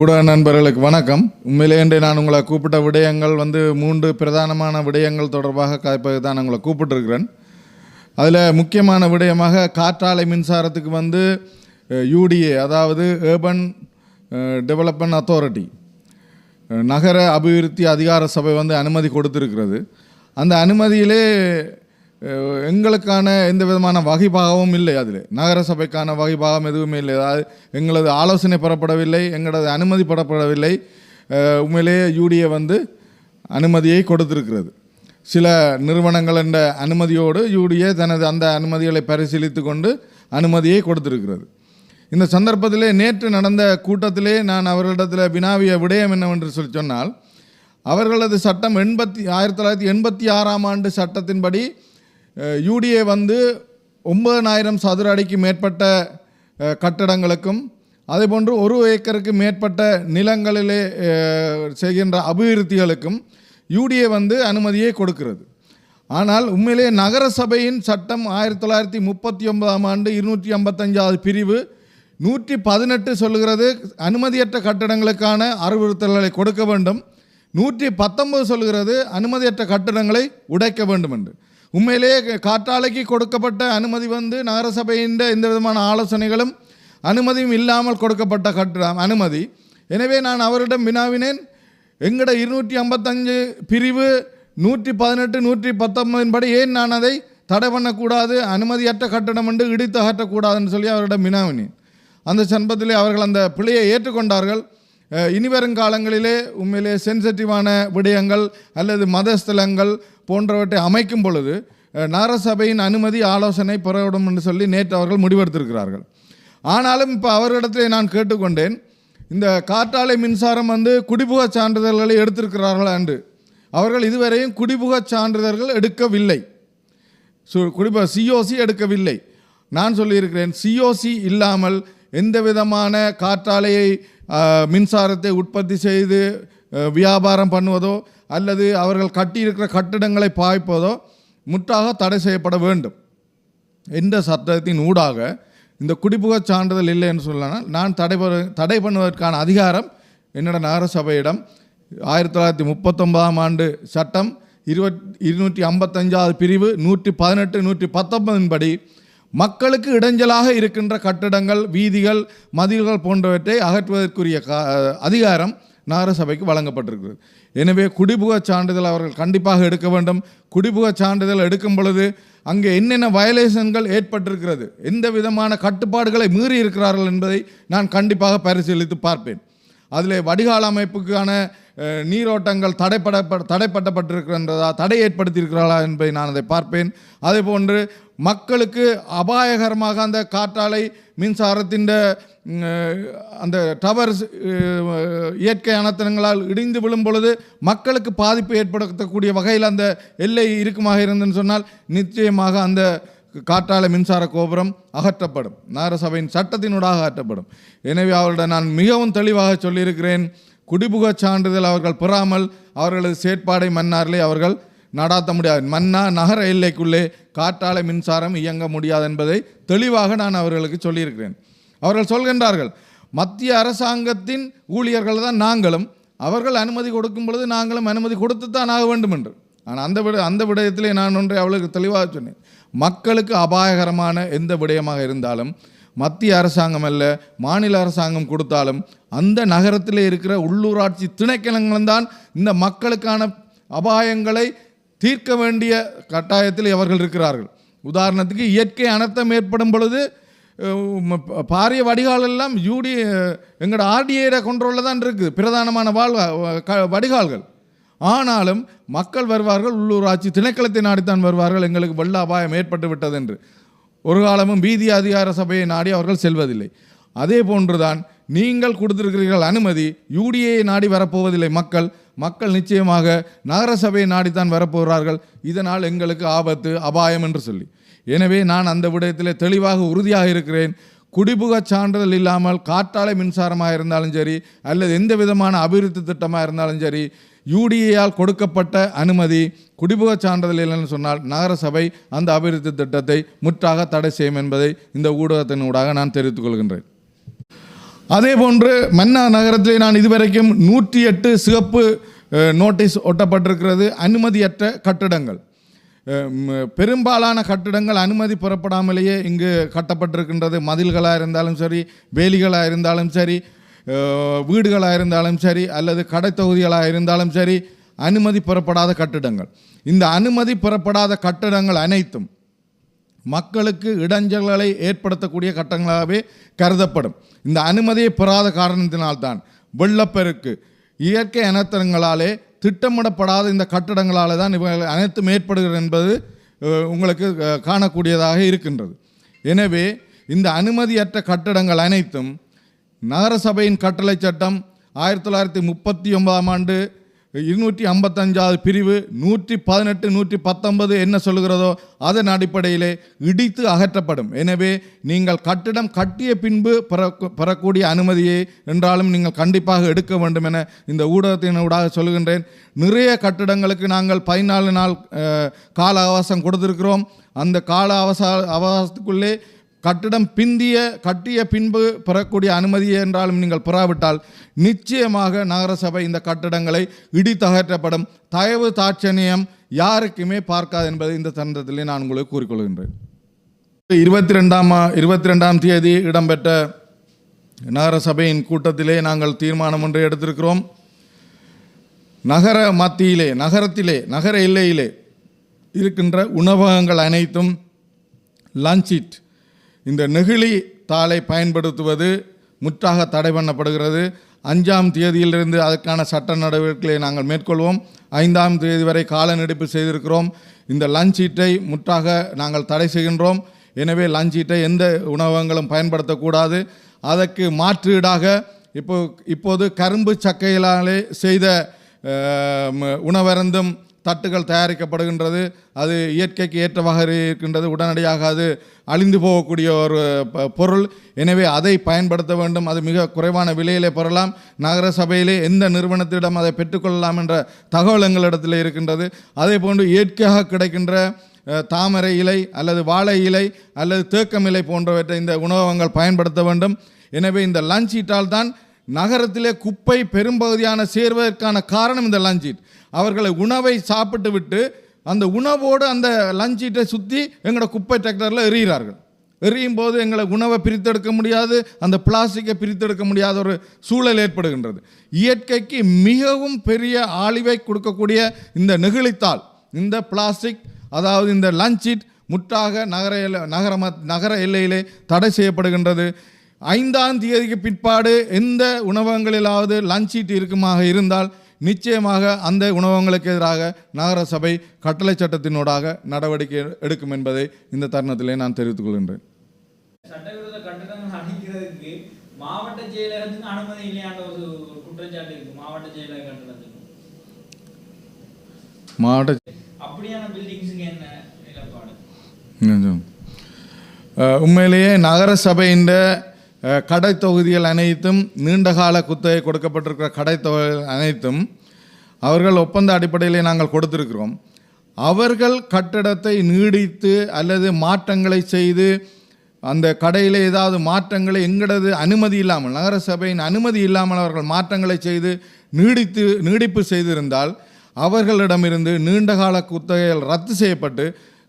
ஊடக நண்பர்களுக்கு வணக்கம். உண்மையிலே இன்று நான் உங்களை கூப்பிட்ட விடயங்கள் வந்து மூன்று பிரதானமான விடயங்கள் தொடர்பாக காய்ப்பது தான் உங்களை கூப்பிட்டுருக்கிறேன். அதில் முக்கியமான விடயமாக காற்றாலை மின்சாரத்துக்கு வந்து யூடிஏ அதாவது ஏர்பன் டெவலப்மெண்ட் அத்தாரிட்டி நகர அபிவிருத்தி அதிகார சபை வந்து அனுமதி கொடுத்துருக்கிறது. அந்த அனுமதியிலே எங்களுக்கான எந்த விதமான வகைப்பாகவும் இல்லை அதில். நகர சபைக்கான வகைபாகம் எதுவுமே இல்லை. அதாவது எங்களது ஆலோசனை பெறப்படவில்லை எங்களது அனுமதி பெறப்படவில்லை. உண்மையிலேயே யூடிஏ வந்து அனுமதியை கொடுத்திருக்கிறது. சில நிறுவனங்கள் என்ற அனுமதியோடு யூடிஏ தனது அந்த அனுமதிகளை பரிசீலித்து கொண்டு அனுமதியை கொடுத்திருக்கிறது. இந்த சந்தர்ப்பத்திலே நேற்று நடந்த கூட்டத்திலே நான் அவர்களிடத்தில் வினாவிய விடயம் என்னவென்று சொல்லி சொன்னால் அவர்களது சட்டம் எண்பத்தி ஆயிரத்தி தொள்ளாயிரத்தி எண்பத்தி ஆறாம் ஆண்டு சட்டத்தின்படி யூடிஏ வந்து ஒன்பதனாயிரம் சதுர அடிக்கு மேற்பட்ட கட்டடங்களுக்கும் அதேபோன்று ஒரு ஏக்கருக்கு மேற்பட்ட நிலங்களிலே செய்கின்ற அபிவிருத்திகளுக்கும் யூடிஏ வந்து அனுமதியை கொடுக்கிறது. ஆனால் உண்மையிலே நகர சபையின் சட்டம் ஆயிரத்தி தொள்ளாயிரத்தி முப்பத்தி ஒன்பதாம் ஆண்டு இருநூற்றி ஐம்பத்தஞ்சாவது பிரிவு நூற்றி பதினெட்டு சொல்லுகிறது அனுமதியற்ற கட்டடங்களுக்கான அறிவுறுத்தல்களை கொடுக்க வேண்டும். நூற்றி பத்தொன்பது சொல்கிறது அனுமதியற்ற கட்டடங்களை உடைக்க வேண்டும் என்று உண்மையிலேயே காற்றாலைக்கு கொடுக்கப்பட்ட அனுமதி வந்து நகரசபையின் எந்த விதமான ஆலோசனைகளும் அனுமதியும் இல்லாமல் கொடுக்கப்பட்ட கட்ட அனுமதி. எனவே நான் அவரிடம் வினாவினேன். எங்கட இருநூற்றி ஐம்பத்தஞ்சு பிரிவு நூற்றி பதினெட்டு நூற்றி பத்தொன்பதின் படி ஏன் நான் அதை தடை பண்ணக்கூடாது அனுமதியற்ற கட்டணம் என்று இடித்து அகற்றக்கூடாதுன்னு சொல்லி அவரிடம் வினாவினேன். அந்த சந்தர்ப்பத்திலே அவர்கள் அந்த பிழையை ஏற்றுக்கொண்டார்கள். இனிவரும் இனி வரும் காலங்களிலே உண்மையிலே சென்சிட்டிவான விடயங்கள் அல்லது மதஸ்தலங்கள் போன்றவற்றை அமைக்கும் பொழுது நகரசபையின் அனுமதி ஆலோசனை பெறவிடும் என்று சொல்லி நேற்று அவர்கள் முடிவெடுத்திருக்கிறார்கள். ஆனாலும் இப்போ அவர்களிடத்திலே நான் கேட்டுக்கொண்டேன் இந்த காற்றாலை மின்சாரம் வந்து குடிபுக சான்றிதழ்களை எடுத்திருக்கிறார்களா என்று அவர்கள் இதுவரையும் குடிபுக சான்றிதழ்கள் எடுக்கவில்லை. சு குடிப சிஓசி எடுக்கவில்லை. நான் சொல்லியிருக்கிறேன் சிஓசி இல்லாமல் எந்த விதமான காற்றாலையை மின்சாரத்தை உற்பத்தி செய்து வியாபாரம் பண்ணுவதோ அல்லது அவர்கள் கட்டியிருக்கிற கட்டிடங்களை பாய்ப்பதோ முற்றாக தடை செய்யப்பட வேண்டும். எந்த சட்டத்தின் ஊடாக இந்த குடிபுக சான்றிதழ் இல்லை என்று சொல்லலாம் நான் தடை தடை பண்ணுவதற்கான அதிகாரம் என்னோட நகரசபையிடம் ஆயிரத்தி தொள்ளாயிரத்தி முப்பத்தொன்பதாம் ஆண்டு சட்டம் இருபத் இருநூற்றி ஐம்பத்தஞ்சாவது பிரிவு நூற்றி பதினெட்டு நூற்றி பத்தொன்பதின் படி மக்களுக்கு இடைஞ்சலாக இருக்கின்ற கட்டிடங்கள் வீதிகள் மதில்கள் போன்றவற்றை அகற்றுவதற்குரிய அதிகாரம் நகர நகரசபைக்கு வழங்கப்பட்டிருக்கிறது. எனவே குடிபுக சான்றிதழ் அவர்கள் கண்டிப்பாக எடுக்க வேண்டும். குடிபுக சான்றிதழ் எடுக்கும் பொழுது அங்கே என்னென்ன வயலேஷன்கள் ஏற்பட்டிருக்கிறது எந்த விதமான கட்டுப்பாடுகளை மீறி இருக்கிறார்கள் என்பதை நான் கண்டிப்பாக பரிசீலித்து பார்ப்பேன். அதில் வடிகால் அமைப்புக்கான நீரோட்டங்கள் தடைப்பட தடைப்பட்டப்பட்டிருக்கின்றதா தடை ஏற்படுத்தியிருக்கிறாளா என்பதை நான் அதை பார்ப்பேன். அதே போன்று மக்களுக்கு அபாயகரமாக அந்த காற்றாலை மின்சாரத்தின் அந்த டவர்ஸ் இயற்கை அனர்த்தங்களால் இடிந்து விழும் பொழுது மக்களுக்கு பாதிப்பு ஏற்படுத்தக்கூடிய வகையில் அந்த எல்லை இருக்குமாக இருந்துன்னு சொன்னால் நிச்சயமாக அந்த காற்றாலை மின்சார கோபுரம் அகற்றப்படும். நகரசபையின் சட்டத்தினூடாக அகற்றப்படும். எனவே அவர்களிடம் நான் மிகவும் தெளிவாக சொல்லியிருக்கிறேன். குடிபுக சான்றிதழ் அவர்கள் பெறாமல் அவர்களது செயற்பாடை மன்னாரிலே அவர்கள் நடாத்த முடியாது. மன்னா நகர எல்லைக்குள்ளே காற்றாலை மின்சாரம் இயங்க முடியாது என்பதை தெளிவாக நான் அவர்களுக்கு சொல்லியிருக்கிறேன். அவர்கள் சொல்கின்றார்கள் மத்திய அரசாங்கத்தின் ஊழியர்கள் தான் நாங்களும். அவர்கள் அனுமதி கொடுக்கும் பொழுது நாங்களும் அனுமதி கொடுத்துத்தான் ஆக வேண்டும் என்று. ஆனால் அந்த விட அந்த விடயத்திலே நான் ஒன்றை அவளுக்கு தெளிவாக சொன்னேன். மக்களுக்கு அபாயகரமான எந்த விடயமாக இருந்தாலும் மத்திய அரசாங்கம் அல்ல மாநில அரசாங்கம் கொடுத்தாலும் அந்த நகரத்தில் இருக்கிற உள்ளூராட்சி திணைக்களங்கள்தான் இந்த மக்களுக்கான அபாயங்களை தீர்க்க வேண்டிய கட்டாயத்தில் அவர்கள் இருக்கிறார்கள். உதாரணத்துக்கு இயற்கை அனர்த்தம் ஏற்படும் பொழுது பாரிய வடிகால் எல்லாம் யூடி எங்களோட ஆர்டிஏட கொண்ட்ரோலில் தான் இருக்குது பிரதானமான வாழ் க- வடிகால்கள். ஆனாலும் மக்கள் வருவார்கள் உள்ளூராட்சி திணைக்களத்தை நாடித்தான் வருவார்கள் எங்களுக்கு வெள்ள அபாயம் ஏற்பட்டு விட்டது என்று ஒரு காலமும் பீதி அதிகார சபையை நாடி அவர்கள் செல்வதில்லை. அதே போன்றுதான் நீங்கள் கொடுத்திருக்கிறீர்கள் அனுமதி யூடிஏயை நாடி வரப்போவதில்லை மக்கள். மக்கள் நிச்சயமாக நகரசபையை நாடித்தான் வரப்போகிறார்கள். இதனால் எங்களுக்கு ஆபத்து அபாயம் என்று சொல்லி. எனவே நான் அந்த விடயத்தில் தெளிவாக உறுதியாக இருக்கிறேன். குடிபுக சான்றிதழ் இல்லாமல் காற்றாலை மின்சாரமாக இருந்தாலும் சரி அல்லது எந்த விதமான அபிவிருத்தி திட்டமாக இருந்தாலும் சரி யூடிஏயால் கொடுக்கப்பட்ட அனுமதி குடிபுக சான்றிதழ் இல்லைன்னு சொன்னால் நகரசபை அந்த அபிவிருத்தி திட்டத்தை முற்றாக தடை செய்யும் என்பதை இந்த ஊடகத்தின் ஊடாக நான் தெரிவித்துக் கொள்கின்றேன். அதே போன்று மன்னா நகரத்திலே நான் இதுவரைக்கும் நூற்றி எட்டு சிவப்பு நோட்டீஸ் ஒட்டப்பட்டிருக்கிறது. அனுமதியற்ற கட்டிடங்கள். பெரும்பாலான கட்டிடங்கள் அனுமதி புறப்படாமலேயே இங்கு கட்டப்பட்டிருக்கின்றது. மதில்களாக இருந்தாலும் சரி வேலிகளாக இருந்தாலும் சரி வீடுகளாக இருந்தாலும் சரி அல்லது கடைத்தொகுதிகளாக இருந்தாலும் சரி அனுமதி பெறப்படாத கட்டிடங்கள். இந்த அனுமதி பெறப்படாத கட்டிடங்கள் அனைத்தும் மக்களுக்கு இடைஞ்சல்களை ஏற்படுத்தக்கூடிய கட்டங்களாகவே கருதப்படும். இந்த அனுமதியை பெறாத காரணத்தினால்தான் வெள்ளப்பெருக்கு இயற்கை அனர்த்தங்களாலே திட்டமிடப்படாத இந்த கட்டடங்களால் தான் இவர்கள் அனைத்தும் ஏற்படுகிறது என்பது உங்களுக்கு காணக்கூடியதாக இருக்கின்றது. எனவே இந்த அனுமதியற்ற கட்டடங்கள் அனைத்தும் நகரசபையின் கட்டளை சட்டம் ஆயிரத்தி தொள்ளாயிரத்தி முப்பத்தி ஒன்பதாம் ஆண்டு இருநூற்றி ஐம்பத்தஞ்சாவது பிரிவு நூற்றி பதினெட்டு நூற்றி பத்தொன்பது என்ன சொல்லுகிறதோ அதன் அடிப்படையிலே இடித்து அகற்றப்படும். எனவே நீங்கள் கட்டிடம் கட்டிய பின்பு பெறக்கூடிய அனுமதியை என்றாலும் நீங்கள் கண்டிப்பாக எடுக்க வேண்டும் என இந்த ஊடகத்தினூடாக சொல்லுகின்றேன். நிறைய கட்டிடங்களுக்கு நாங்கள் பதினாலு நாள் கால அவகாசம் கொடுத்திருக்கிறோம். அந்த கால அவசா அவகாசத்துக்குள்ளே கட்டிடம் பிந்திய கட்டிய பின்பு பெறக்கூடிய அனுமதி என்றாலும் நீங்கள் பெறாவிட்டால் நிச்சயமாக நகரசபை இந்த கட்டிடங்களை இடித்தகற்றப்படும். தயவு தாட்சணியம் யாருக்குமே பார்க்காது என்பதை இந்த தருணத்திலே நான் உங்களுக்கு கூறிக்கொள்கின்றேன். இருபத்தி ரெண்டாம் இருபத்தி ரெண்டாம் தேதி இடம்பெற்ற நகரசபையின் கூட்டத்திலே நாங்கள் தீர்மானம் ஒன்றை எடுத்திருக்கிறோம். நகர மத்தியிலே நகரத்திலே நகர எல்லையிலே இருக்கின்ற உணவகங்கள் அனைத்தும் லஞ்சிட் இந்த நெகிழி தாளை பயன்படுத்துவது முற்றாக தடை பண்ணப்படுகிறது. அஞ்சாம் தேதியிலிருந்து அதற்கான சட்ட நடவடிக்கைகளை நாங்கள் மேற்கொள்வோம். ஐந்தாம் தேதி வரை கால நீடிப்பு செய்திருக்கிறோம். இந்த லஞ்சீட்டை முற்றாக நாங்கள் தடை செய்கின்றோம். எனவே லஞ்சீட்டை எந்த உணவகங்களும் பயன்படுத்தக்கூடாது. அதற்கு மாற்றீடாக இப்போ இப்போது கரும்பு சக்கையிலாலே செய்த உணவருந்தும் தட்டுகள் தயாரிக்கப்படுகின்றது. அது இயற்கைக்கு ஏற்றவாக இருக்கின்றது. உடனடியாக அது அழிந்து போகக்கூடிய ஒரு பொருள். எனவே அதை பயன்படுத்த வேண்டும். அது மிக குறைவான விலையிலே பெறலாம். நகர சபையிலே எந்த நிறுவனத்திடம் அதை பெற்றுக்கொள்ளலாம் என்ற தகவல் எங்களிடத்தில் இருக்கின்றது. அதே போன்று இயற்கையாக கிடைக்கின்ற தாமரை இலை அல்லது வாழை இலை அல்லது தேக்கம் இலை போன்றவற்றை இந்த உணவகங்கள் பயன்படுத்த வேண்டும். எனவே இந்த லஞ்ச் ஈட்டால் தான் நகரத்திலே குப்பை பெரும்பகுதியான சேர்வதற்கான காரணம் இந்த லஞ்சீட் அவர்களை உணவை சாப்பிட்டு விட்டு அந்த உணவோடு அந்த லஞ்சீட்டை சுற்றி எங்களோட குப்பை டிராக்டரில் எறிகிறார்கள். எறியும் போது எங்களை உணவை பிரித்தெடுக்க முடியாது அந்த பிளாஸ்டிக்கை பிரித்தெடுக்க முடியாத ஒரு சூழல் ஏற்படுகின்றது. இயற்கைக்கு மிகவும் பெரிய ஆழிவை கொடுக்கக்கூடிய இந்த நெகிழித்தாள் இந்த பிளாஸ்டிக் அதாவது இந்த லஞ்சீட் முற்றாக நகர நகர நகர எல்லையிலே தடை செய்யப்படுகின்றது. ஐந்தாம் தேதிக்கு பிற்பாடு எந்த உணவகங்களிலாவது லஞ்ச் ஷீட் இருக்குமாக இருந்தால் நிச்சயமாக அந்த உணவகங்களுக்கு எதிராக நகர சபை கட்டளை சட்டத்தினூடாக நடவடிக்கை எடுக்கும் என்பதை இந்த தருணத்திலே நான் தெரிவித்துக் கொள்கின்றேன். சட்டவிரோத கட்டடங்கள் அணிக்கிறதுக்கு மாவட்ட செயலகத்துக்கு அனுமதி ஒரு ஒரு குற்றச்சாட்டு இருக்கு. மாவட்ட செயலக கட்டடத்துக்கு மாவட்ட அப்படியான பில்டிங்ஸுக்கு என்ன நிலப்பாடு? உண்மையிலேயே நகர சபையின் கடை தொகுதிகள் அனைத்தும் நீண்டகால குத்தகை கொடுக்கப்பட்டிருக்கிற கடை தொகை அனைத்தும் அவர்கள் ஒப்பந்த அடிப்படையிலே நாங்கள் கொடுத்திருக்கிறோம். அவர்கள் கட்டடத்தை நீடித்து அல்லது மாற்றங்களை செய்து அந்த கடையில் ஏதாவது மாற்றங்களை எங்களது அனுமதி இல்லாமல் நகர சபையின் அனுமதி இல்லாமல் அவர்கள் மாற்றங்களை செய்து நீடித்து நீடிப்பு செய்திருந்தால் அவர்களிடமிருந்து நீண்டகால குத்தகைகள் ரத்து செய்யப்பட்டு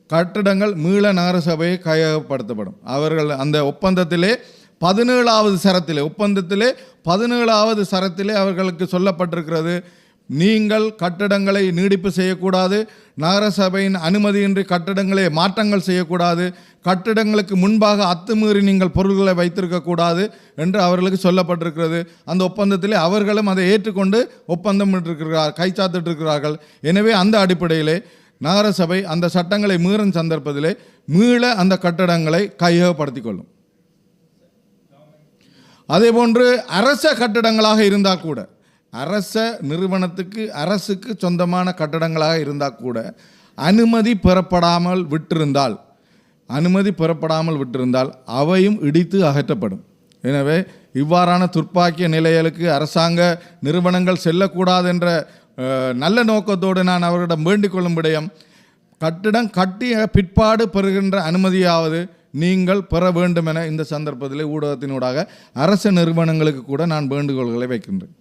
கட்டிடங்கள் மீள நகரசபையை கையகப்படுத்தப்படும். அவர்கள் அந்த ஒப்பந்தத்திலே பதினேழாவது சரத்திலே ஒப்பந்தத்திலே பதினேழாவது சரத்திலே அவர்களுக்கு சொல்லப்பட்டிருக்கிறது நீங்கள் கட்டடங்களை நீடிப்பு செய்யக்கூடாது நகரசபையின் அனுமதியின்றி கட்டடங்களை மாற்றங்கள் செய்யக்கூடாது கட்டடங்களுக்கு முன்பாக அத்துமீறி நீங்கள் பொருள்களை வைத்திருக்கக்கூடாது என்று அவர்களுக்கு சொல்லப்பட்டிருக்கிறது. அந்த ஒப்பந்தத்திலே அவர்களும் அதை ஏற்றுக்கொண்டு ஒப்பந்தம் இருக்கிறார் கைச்சாத்திட்டிருக்கிறார்கள் எனவே அந்த அடிப்படையிலே நகரசபை அந்த சட்டங்களை மீறும் சந்தர்ப்பத்திலே மீள அந்த கட்டடங்களை கையகப்படுத்திக் கொள்ளும். அதே போன்று அரச கட்டடங்களாக இருந்தால் கூட அரச நிறுவனத்துக்கு அரசுக்கு சொந்தமான கட்டடங்களாக இருந்தால் கூட அனுமதி பெறப்படாமல் விட்டிருந்தால் அனுமதி பெறப்படாமல் விட்டிருந்தால் அவையும் இடித்து அகற்றப்படும். எனவே இவ்வாறான துர்ப்பாக்கிய நிலைகளுக்கு அரசாங்க நிறுவனங்கள் செல்லக்கூடாது என்ற நல்ல நோக்கத்தோடு நான் அவர்களிடம் வேண்டிக் கொள்ளும் விடயம் கட்டிடம் கட்டிய பிற்பாடு பெறுகின்ற அனுமதியாவது நீங்கள் பெற வேண்டும் என இந்த சந்தர்ப்பத்தில் ஊடகத்தினூடாக அரசு நிறுவனங்களுக்கு கூட நான் வேண்டுகோள்களை வைக்கின்றேன்.